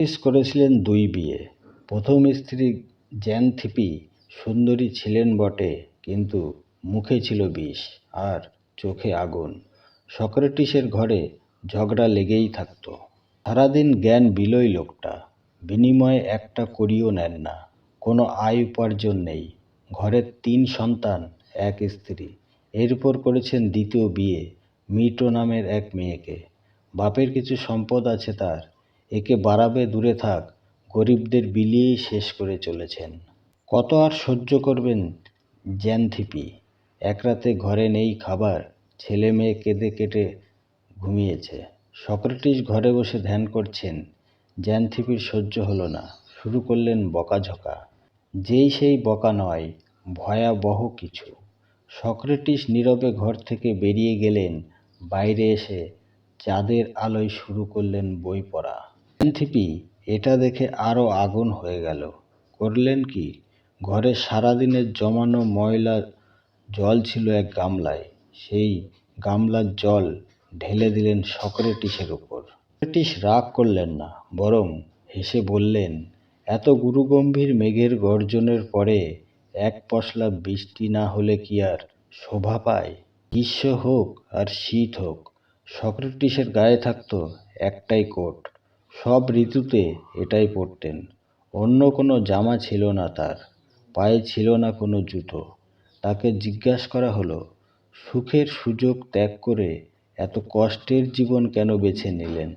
Socrates করেছিলেন দুই বিয়ে। প্রথম স্ত্রী জ্যানথিপি সুন্দরী ছিলেন বটে, কিন্তু মুখে ছিল বিষ আর চোখে আগুন। সক্রেটিসের ঘরে ঝগড়া লেগেই থাকত। সারাদিন জ্ঞান বিলোই লোকটা, বিনিময়ে একটা করিও নেন না, কোনো আয় উপার্জন নেই। ঘরের তিন সন্তান, এক স্ত্রী। এরপর করেছেন দ্বিতীয় বিয়ে মিটো নামের এক মেয়েকে। বাপের কিছু সম্পদ আছে তার একে বাড়াবে দূরে থাক, গরিবদের বিলিয়েই শেষ করে চলেছেন। কত আর সহ্য করবেন জ্যানথিপি? এক রাতে ঘরে নেই খাবার, ছেলে মেয়ে কেঁদে কেটে ঘুমিয়েছে। সক্রেটিস ঘরে বসে ধ্যান করছেন, জ্যানথিপির সহ্য হলো না, শুরু করলেন বকাঝকা। যেই সেই বকা নয়, ভয়াবহ কিছু। সক্রেটিস নীরবে ঘর থেকে বেরিয়ে গেলেন, বাইরে এসে চাঁদের আলোয় শুরু করলেন বই পড়া। জ্যানথিপি এটা দেখে আরও আগুন হয়ে গেল। করলেন কি? ঘরে সারাদিনের জমানো ময়লা জল ছিল এক গামলায়। সেই গামলার জল ঢেলে দিলেন সক্রেটিসের উপর। সক্রেটিস রাগ করলেন না, বরং হেসে বললেন, এত গুরুগম্ভীর মেঘের গর্জনের পরে এক পশলা বৃষ্টি না হলে কি আর শোভা পায়? গ্রীষ্ম হোক আর শীত হোক। সক্রেটিসের গায়ে থাকত একটাই কোট। সব ঋতুতে এটাই পরতেন অন্য কোনো জামা ছিল না তার, পায়ে ছিল না কোনো জুতো। তাকে জিজ্ঞাসা করা হলো, সুখের সুযোগ ত্যাগ করে এত কষ্টের জীবন কেন বেছে নিলেন?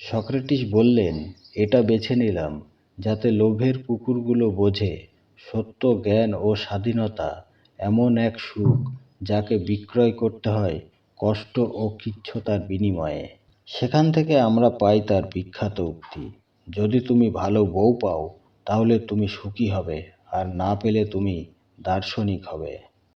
সক্রেটিস বললেন, এটা বেছে নিলাম যাতে লোভের কুকুরগুলো বোঝে সত্য, জ্ঞান ও স্বাধীনতা এমন এক সুখ যাকে বিক্রয় করতে হয় কষ্ট ও কিচ্ছতার বিনিময়ে। সেখান থেকে আমরা পাই তার বিখ্যাত উক্তি। যদি তুমি ভালো বউ পাও, তাহলে তুমি সুখী হবে, আর না পেলে তুমি দার্শনিক হবে।